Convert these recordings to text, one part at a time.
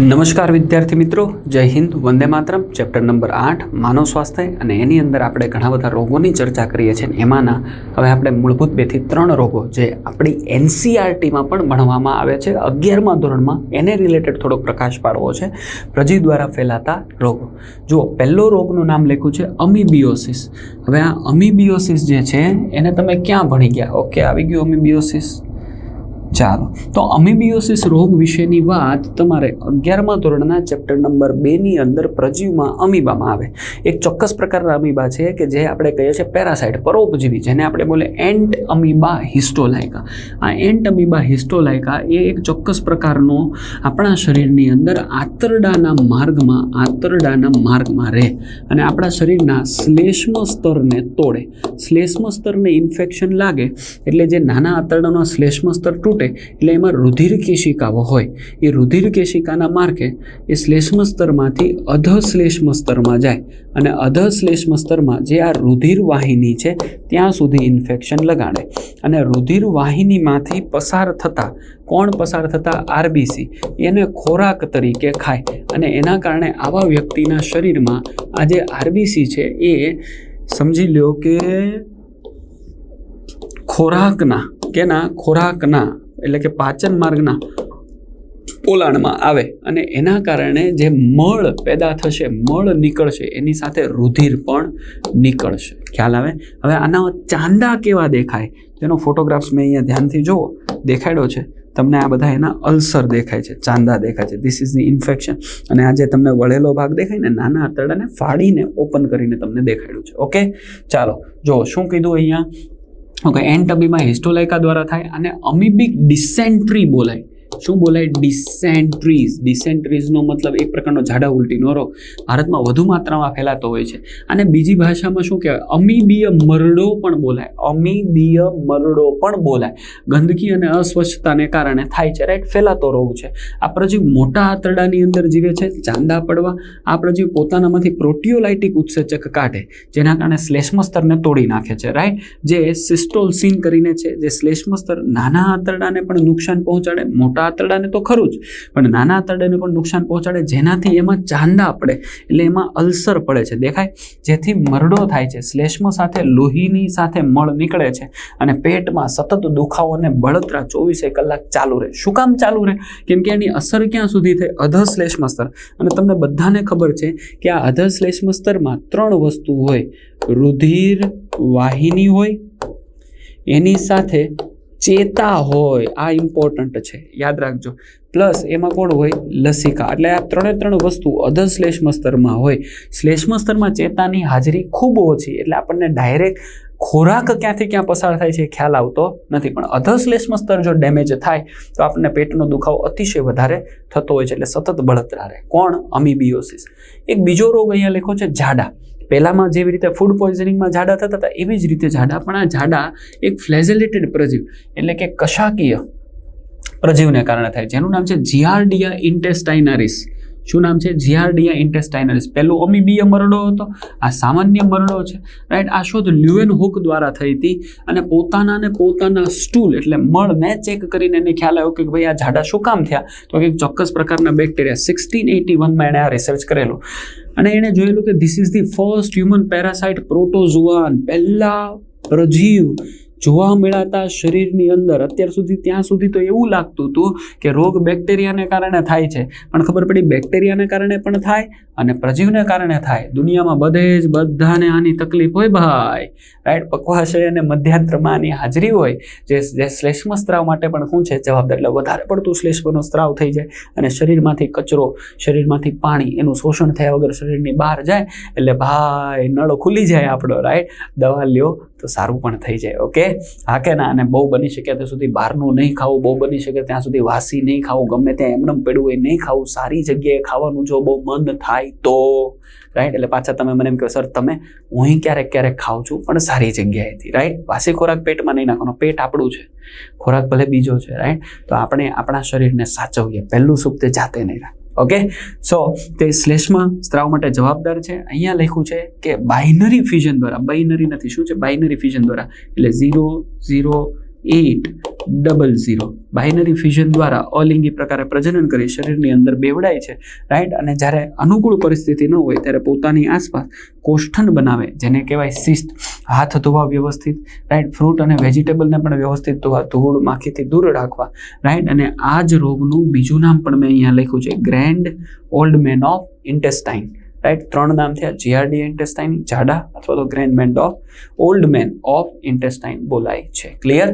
નમસ્કાર વિદ્યાર્થી મિત્રો, જય હિન્દ, વંદે માતરમ, ચેપ્ટર નંબર આઠ, માનવ સ્વાસ્થ્ય, અને એની અંદર આપણે ઘણા બધા રોગોની ચર્ચા કરીએ છીએ એમાંના હવે આપણે મૂળભૂત બેથી ત્રણ રોગો જે આપણી એનસીઆરટીમાં પણ ભણવામાં આવે છે, અગિયારમા ધોરણમાં એને રિલેટેડ થોડો પ્રકાશ પાડવો છે પ્રજી દ્વારા ફેલાતા રોગો. જુઓ, પહેલો રોગનું નામ લખ્યું છે અમીબિયોસિસ. હવે આ અમીબિયોસિસ જે છે, એને તમે ક્યાં ભણી ગયા? ઓકે, આવી ગયું અમીબિયોસિસ? ચાલો. તો અમીબિયોસિસ રોગ વિશેની વાત તમારે અગિયારમા ધોરણના ચેપ્ટર નંબર બેની અંદર પ્રજીવમાં અમીબામાં આવે. એક ચોક્કસ પ્રકારના અમીબા છે કે જે આપણે કહીએ છીએ પેરાસાઇટ, પરોપજીવી, જેને આપણે બોલે એન્ટ અમીબા હિસ્ટોલાઇકા આ એન્ટ અમીબા હિસ્ટોલાઇકા એ એક ચોક્કસ પ્રકારનો આપણા શરીરની અંદર આંતરડાના માર્ગમાં આંતરડાના માર્ગમાં રહે અને આપણા શરીરના શ્લેષ્મ સ્તરને તોડે. શ્લેષ્મ સ્તરને ઇન્ફેક્શન લાગે એટલે જે નાના આંતરડાનો શ્લેષ્મ સ્તર તૂટે એટલે એમાં રુધિર કેશિકાઓ હોય. એ રુધિર કેશિકાના માર્ગે એ શ્લેષ્મ સ્તરમાંથી અધ શ્લેષ્મ સ્તરમાં જાય અને અધ શ્લેષ્મ સ્તરમાં જે આ રુધિર વાહિની છે, ત્યાં સુધી ઇન્ફેક્શન લગાડે. અને રુધિર વાહિનીમાંથી પસાર થતાં, કોણ પસાર થતાં? આરબીસી. એને ખોરાક તરીકે ખાય. અને એના કારણે આવા વ્યક્તિના શરીરમાં આ જે આરબીસી છે, એ સમજી લ્યો કે ખોરાકના, કેના? ખોરાકના. એટલે કે પાચન માર્ગના પોલાણમાં આવે. અને એના કારણે જે મળ પેદા થશે, મળ નીકળશે, એની સાથે રુધિર પણ નીકળશે. ખ્યાલ આવે? હવે આના ચાંદા કેવા દેખાય? તેનો ફોટોગ્રાફ્સ મેં અહીંયા ધ્યાનથી જુઓ, દેખાડ્યો છે. તમને આ બધા એના અલ્સર દેખાય છે, ચાંદા દેખાય છે. ધીસ ઇઝ ધી ઇન્ફેક્શન અને આ જે તમને વળેલો ભાગ દેખાય ને, નાના આંતરડાને ફાડીને ઓપન કરીને તમને દેખાડ્યું છે. ઓકે ચાલો જો શું કીધું અહીંયા? ઓકે એન્ટબીમાં હિસ્ટોલાઇકા દ્વારા થાય અને અમીબિક ડિસેન્ટ્રી બોલાય. શું બોલાય? ડિસેન્ટ્રીઝ ડિસેન્ટ્રીઝનો મતલબ એક પ્રકારનો ઝાડા ઉલટીનો રોગ ભારતમાં વધુ માત્રામાં ફેલાતો હોય છે. અને બીજી ભાષામાં શું કહેવાય? અમીબીય મરડો પણ બોલાય. અમીબીય મરડો પણ બોલાય. ગંદકી અને અસ્વચ્છતાને કારણે થાય છે રાઈટ ફેલાતો રોગ છે. આ પ્રજીવ મોટા આંતરડાની અંદર જીવે છે, ચાંદા પડવા. આ પ્રજીવ પોતાનામાંથી પ્રોટીઓલાઇટિક ઉત્સેચક કાઢે, જેના કારણે શ્લેષ્મ સ્તરને તોડી નાખે છે રાઈટ જે સિસ્ટોલસીન કરીને છે, જે શ્લેષ્મ સ્તર નાના આંતરડાને પણ નુકસાન પહોંચાડે, મોટા આંતરડાને તો ખરું જ, પણ નાના આંતરડાને પણ નુકસાન પહોંચાડે જેનાથી એમાં ચાંદા પડે, એટલે એમાં અલ્સર પડે છે. દેખાય? જેથી મરડો થાય છે. શ્લેષ્મ સાથે લોહીની સાથે મળ નીકળે છે અને પેટમાં સતત દુખાવો અને બળતરા ચોવીસે કલાક ચાલુ રહે. શું કામ ચાલુ રહે? કેમ કે એની અસર ક્યાં સુધી થાય અધશ્લેષ્મ સ્તર. અને તમને બધાને ખબર છે કે આ અધશ્લેષ્મ સ્તરમાં ત્રણ વસ્તુ હોય. રુધિર, વાહિની હોય, એની સાથે ચેતા હોય, આ ઇમ્પોર્ટન્ટ છે. યાદ રાખજો. પ્લસ એમાં કોણ હોય? લસિકા. એટલે આ ત્રણે ત્રણ વસ્તુ અધર શ્લેષ્મ સ્તરમાં હોય. શ્લેષ્મ સ્તરમાં ચેતાની હાજરી ખૂબ ઓછી. એટલે આપણને ડાયરેક્ટ ખોરાક ક્યાંથી ક્યાં પસાર થાય છે ખ્યાલ આવતો નથી. પણ અધ શ્લેષ્મ સ્તર જો ડેમેજ થાય, તો આપણને પેટનો દુખાવો અતિશય વધારે થતો હોય છે. એટલે સતત બળતરા રહે. કોણ? અમીબિયોસિસ. એક બીજો રોગ અહીંયા લેખો છે જાડા પહેલામાં જેવી રીતે ફૂડ પોઈઝનિંગમાં જાડા થતા હતા, એવી જ રીતે જાડા પણ આ જાડા એક ફ્લેઝેલેટેડ પ્રજીવ, એટલે કે કશાકીય પ્રજીવને કારણે થાય જેનું નામ છે જીઆરડિયા ઇન્ટેસ્ટાઇનારિસ શું નામ છે? જીઆરડિયા ઇન્ટેસ્ટાઇનલ્સ. પહેલું અમીબીય મરડો હતો, આ સામાન્ય મરડો છે. રાઈટ આ શોધ લ્યુએન હુક દ્વારા થઈ હતી અને પોતાના ને પોતાના સ્ટૂલ એટલે મળને ચેક કરીને એને ખ્યાલ આવ્યો કે ભાઈ આ ઝાડા શું કામ થયા? તો એક ચોક્કસ પ્રકારના બેક્ટેરિયા સિક્સટીન એટી વનમાં એણે આ રિસર્ચ કરેલું. અને એણે જોયેલું કે this is the first human parasite protozoan પહેલા પ્રજીવ જોવા મળાતા શરીરની અંદર, અત્યાર સુધી ત્યાં સુધી તો એવું લાગતું હતું કે રોગ બેક્ટેરિયાને કારણે થાય છે. પણ ખબર પડી, બેક્ટેરિયાને કારણે પણ થાય અને પ્રજીવને કારણે થાય. દુનિયામાં બધે જ બધાને આની તકલીફ હોય ભાઈ. રાઈટ? પકવાશય અને મધ્યાંતરમાં આની હાજરી હોય. જે જે શ્લેષ્મ સ્ત્રાવ માટે પણ શું છે? જવાબદાર એટલે વધારે પડતું શ્લેષ્મનો સ્ત્રાવ થઈ જાય અને શરીરમાંથી કચરો, શરીરમાંથી પાણી એનું શોષણ થયા વગર શરીરની બહાર જાય એટલે ભાઈ નળો ખુલી જાય આપણો, રાઈટ? દવા લ્યો તો સારું પણ થઈ જાય ઓકે હા કે ના? અને બહુ બની શકે ત્યાં સુધી બહારનું નહીં ખાવું, બહુ બની શકે ત્યાં સુધી વાસી નહીં ખાવું, ગમે ત્યાં એમનેમ પડ્યું હોય નહીં ખાવું, સારી જગ્યાએ ખાવાનું જો બહુ મન થાય તો રાઈટ એટલે પાછા તમે મને એમ કહો, સર, તમે હું ક્યારેક ક્યારેક ખાઉં છું, પણ સારી જગ્યાએથી રાઈટ વાસી ખોરાક પેટમાં નહીં નાખવાનો, પેટ આપણું છે, ખોરાક ભલે બીજો છે રાઈટ તો આપણે આપણા શરીરને સાચવીએ, પહેલું સુખ તે જાતે નહીં રાખ. ઓકે સો તે શ્લેષ્મા સ્ત્રાવ માટે જવાબદાર છે. અહીંયા લખ્યું છે કે બાઇનરી ફ્યુઝન દ્વારા બાઇનરી નથી, શું છે? બાઇનરી ફ્યુઝન દ્વારા. એટલે zero zero eight double zero binary fusion દ્વારા અલિંગી પ્રકારે પ્રજનન કરી શરીરની અંદર બેવડાય છે રાઈટ અને જ્યારે અનુકૂળ પરિસ્થિતિ ન હોય, ત્યારે પોતાની આસપાસ કોષ્ઠન બનાવે, જેને કહેવાય સિસ્ટ હાથ ધોવા વ્યવસ્થિત રાઈટ ફ્રૂટ અને વેજીટેબલને પણ વ્યવસ્થિત ધોવા, ધૂળ, માખીથી દૂર રાખવા રાઈટ અને આ જ રોગનું બીજું નામ પણ મેં અહીંયા લખ્યું છે grand old man of intestine right ત્રણ નામ થયા જીઆરડી ઇન્ટેસ્ટાઇન જાડા, અથવા તો grand man of old man of intestine બોલાય છે. ક્લિયર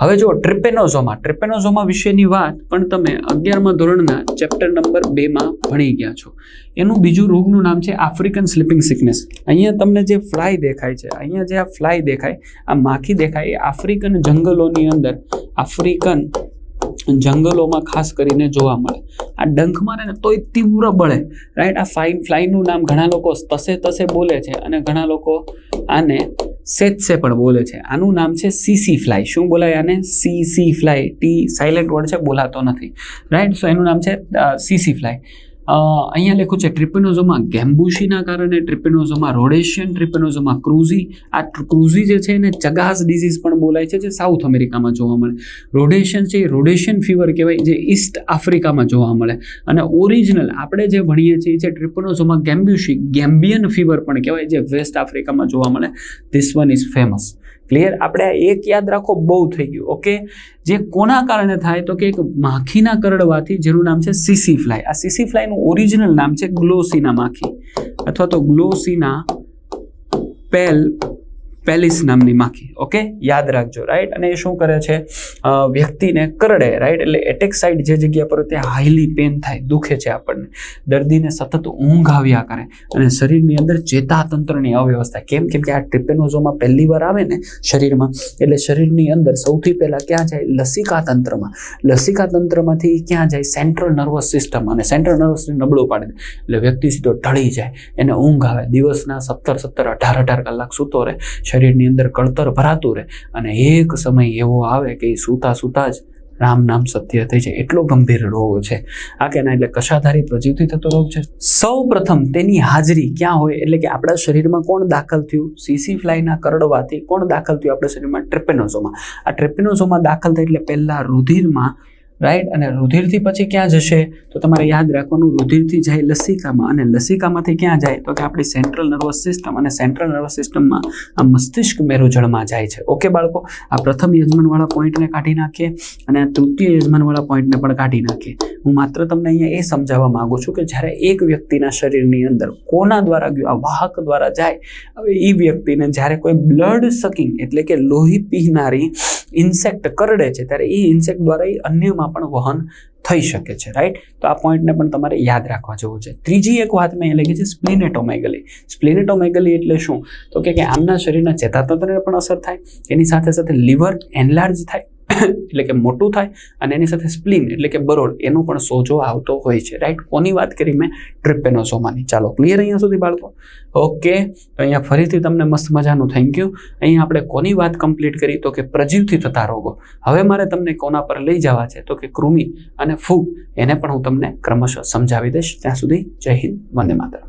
હવે જો ટ્રિપેનોઝોમા ટ્રિપેનોઝોમા વિશેની વાત પણ તમે અગિયારમા ધોરણના ચેપ્ટર નંબર બેમાં ભણી ગયા છો. એનું બીજું રોગનું નામ છે આફ્રિકન સ્લીપિંગ સિકનેસ અહીંયા તમને જે ફ્લાય દેખાય છે, અહીંયા જે આ ફ્લાય દેખાય, આ માખી દેખાય, એ આફ્રિકન જંગલોની અંદર આફ્રિકન જંગલોમાં ખાસ કરીને જોવા મળે. આ ડંખ મારે ને તોય તીવ્ર બળે રાઈટ આ ફાઇન ફ્લાયનું નામ ઘણા લોકો તસે તસે બોલે છે અને ઘણા લોકો આને સેચસે પણ બોલે છે. આનું નામ છે સીસી ફ્લાય શું બોલાય આને? CC fly T silent word છે, બોલાતો નથી. રાઈટ સો એનું નામ છે સીસી ફ્લાય અહીંયા લખ્યું છે, ટ્રિપેનોઝોમા ગેમ્બુશીના કારણે, ટ્રિપેનોઝોમા રોડેશિયન, ટ્રિપેનોઝોમા ક્રુઝી. આ ક્રુઝી જે છે એને ચગાસ ડિઝીઝ પણ બોલાય છે, જે સાઉથ અમેરિકામાં જોવા મળે. રોડેશિયન છે એ રોડેશિયન ફીવર કહેવાય, જે ઈસ્ટ આફ્રિકામાં જોવા મળે. અને ઓરિજિનલ આપણે જે ભણીએ છીએ છે ટ્રિપેનોઝોમા ગેમ્બ્યુશી ગેમ્બિયન ફીવર પણ કહેવાય, જે વેસ્ટ આફ્રિકામાં જોવા મળે. This one is famous clear આપણે એક યાદ રાખો, બહુ થઈ ગયું ઓકે જે કોના કારણે થાય તો કે એક માખીના કરડવાથી, જેનું નામ છે સીસી ફ્લાય આ સીસી ફ્લાયનું ઓરિજિનલ નામ છે ગ્લોસીના માખી. અથવા તો ગ્લોસીના પેલ પેલિસ નામની માખી ઓકે યાદ રાખજો રાઈટ અને એ શું કરે છે? વ્યક્તિને કરડે રાઈટ એટલે એટેક સાઇડ જે જગ્યા પર ત્યાં હાઈલી પેન થાય, દુખે છે આપણને. દર્દીને સતત ઊંઘ આવ્યા કરે અને શરીરની અંદર ચેતાતંત્રની અવ્યવસ્થા. કેમ? કેમ કે આ ટ્રિપેનોઝોમાં પહેલી વાર આવે ને શરીરમાં, એટલે શરીરની અંદર સૌથી પહેલાં ક્યાં જાય? લસિકા તંત્રમાં. લસિકા તંત્રમાંથી ક્યાં જાય? સેન્ટ્રલ નર્વસ સિસ્ટમ અને સેન્ટ્રલ નર્વસ નબળું પાડી દે એટલે વ્યક્તિ સીધો ઢળી જાય, એને ઊંઘ આવે. દિવસના સત્તર સત્તર, અઢાર અઢાર કલાક સૂતો રહે. શરીરની અંદર કળતર ભરાતું રહે અને એક સમય એવો આવે કે એ સૂતા સૂતા જ રામ નામ સત્ય થઈ જાય. એટલો ગંભીર રોગ છે. આ કેના એટલે કશાધારી પ્રજીવથી થતો રોગ છે. સૌ પ્રથમ તેની હાજરી ક્યાં હોય? એટલે કે આપણા શરીરમાં કોણ દાખલ થયું? સીસી ફ્લાયના કરડવાથી કોણ દાખલ થયું આપણા શરીરમાં? ટ્રેપેનોઝોમાં આ ટ્રેપેનોઝોમાં દાખલ થાય એટલે પહેલાં રુધિરમાં રાઈટ અને રુધિરથી પછી ક્યાં જશે? તો તમારે યાદ રાખવાનું, રુધિરથી જાય લસિકામાં. અને લસિકામાંથી ક્યાં જાય? તો કે આપણી સેન્ટ્રલ નર્વસ સિસ્ટમ અને સેન્ટ્રલ નર્વસ સિસ્ટમમાં આ મસ્તિષ્ક મેરુજળમાં જાય છે. ઓકે બાળકો? આ પ્રથમ યજમાનવાળા પોઈન્ટને કાઢી નાખીએ અને આ તૃતીય યજમાનવાળા પોઈન્ટને પણ કાઢી નાખીએ. હું માત્ર તમને અહીંયા એ સમજાવવા માંગુ છું કે જ્યારે એક વ્યક્તિના શરીરની અંદર કોના દ્વારા ગયું? આ વાહક દ્વારા જાય. હવે એ વ્યક્તિને જ્યારે કોઈ બ્લડ સકિંગ એટલે કે લોહી પીનારી ઇન્સેક્ટ કરડે છે, ત્યારે એ ઇન્સેક્ટ દ્વારા એ અન્યમાં પણ વહન થઈ શકે છે રાઈટ તો આ પોઈન્ટને પણ તમારે યાદ રાખવા જેવું છે. ત્રીજી એક વાત મેં લખી છે, સ્પ્લિનેટોમેગલી. સ્પ્લિનેટોમેગલી એટલે શું? તો કે આમના શરીરના ચેતાતંત્રને પણ અસર થાય, એની સાથે સાથે લીવર એનલાર્જ થાય એટલે કે મોટું થાય અને એની સાથે સ્પ્લિન એટલે કે બરોડ એનો પણ સોજો આવતો હોય છે. રાઈટ કોની વાત કરી મેં? ટ્રિપેનોસોમાની ચાલો ક્લિયર અહીંયા સુધી બાળકો? ઓકે તો અહીંયા ફરીથી તમને મસ્ત મજાનું થેન્ક યુ અહીંયા આપણે કોની વાત કમ્પ્લીટ કરી? તો કે પ્રજીવથી થતા રોગો. હવે મારે તમને કોના પર લઈ જવા છે? તો કે કૃમિ અને ફૂગ એને પણ હું તમને ક્રમશઃ સમજાવી દઈશ. ત્યાં સુધી જય હિન્દ, વંદે માતરમ.